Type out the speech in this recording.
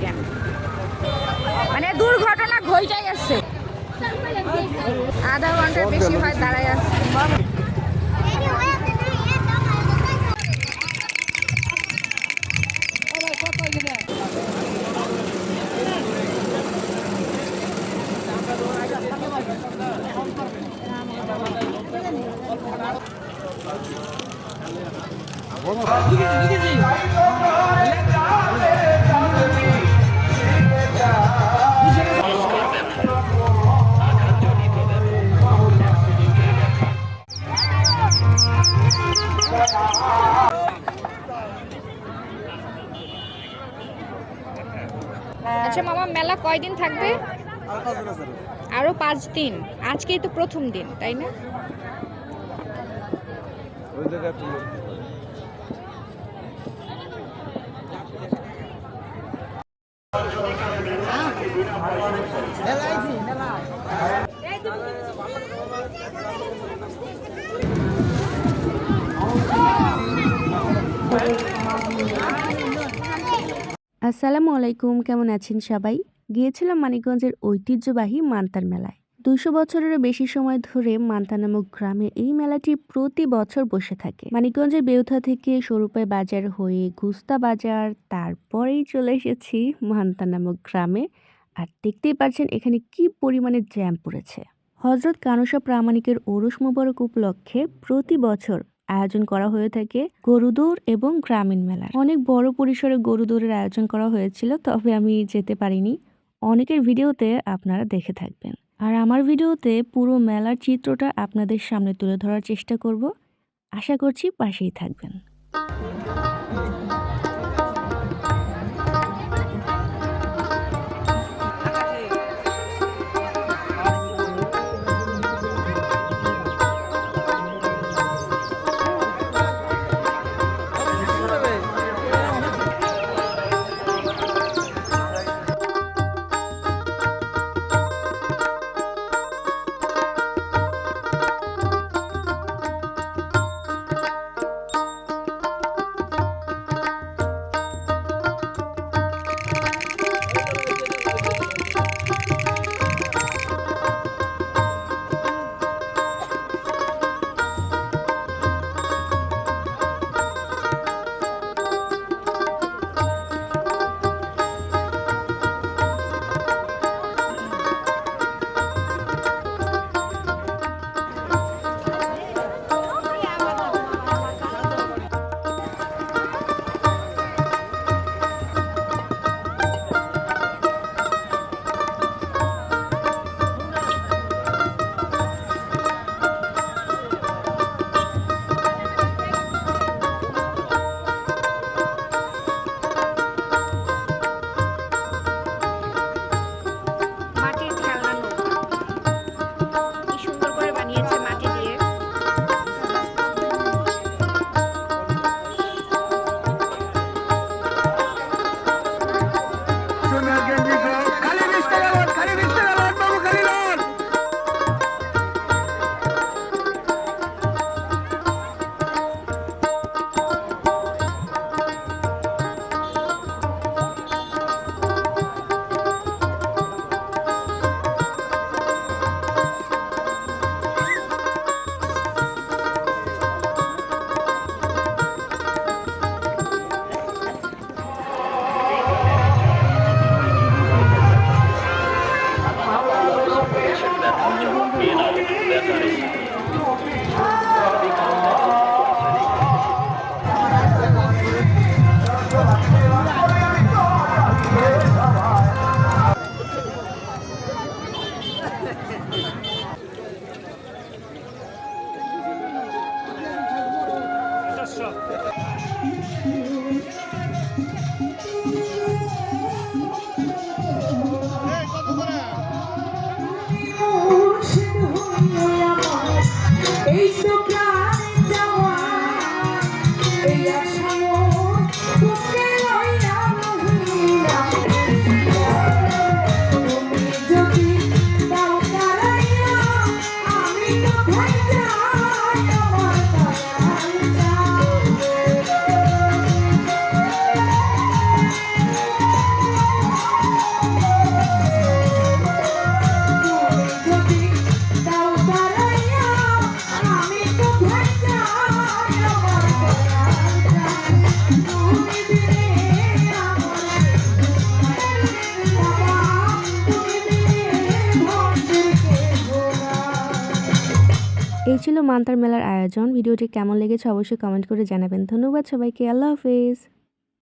কেন মানে দুর্ঘটনা ঘইটাই আছে। আধা ঘণ্টার বেশি হয় দাঁড়ায় আছে। মেলা কয়দিন থাকবে? আরও পাঁচ দিন আজকেই তো প্রথম দিন তাই না? আসসালামু আলাইকুম কেমন আছেন সবাই? গিয়েছিলাম মানিকগঞ্জের ঐতিহ্যবাহী মান্তার মেলায়। দুশো বছরেরও বেশি সময় ধরে মান্তা নামক গ্রামে এই মেলাটি প্রতি বছর বসে থাকে। মানিকগঞ্জের বেউথা থেকে সরুপাই বাজার হয়ে গুস্তা বাজার, তারপরেই চলে এসেছি মান্তা নামক গ্রামে। আর দেখতেই পাচ্ছেন এখানে কি পরিমাণে জ্যাম পড়েছে। হজরত কানুসা প্রামাণিকের ওরস মোবারক উপলক্ষে প্রতি বছর আয়োজন করা হয়ে থাকে গরুদৌড় এবং গ্রামীণ মেলা অনেক বড় পরিসরে গরুদৌড়ের আয়োজন করা হয়েছিল, তবে আমি যেতে পারিনি। অনেকের ভিডিওতে আপনারা দেখে থাকবেন। আর আমার ভিডিওতে পুরো মেলার চিত্রটা আপনাদের সামনে তুলে ধরার চেষ্টা করব। আশা করছি পাশেই থাকবেন। しょ এই ছিল মান্তার মেলার আয়োজন। ভিডিওটি কেমন লেগেছে অবশ্যই কমেন্ট করে জানাবেন। ধন্যবাদ সবাইকে। আল্লাহ হাফেজ।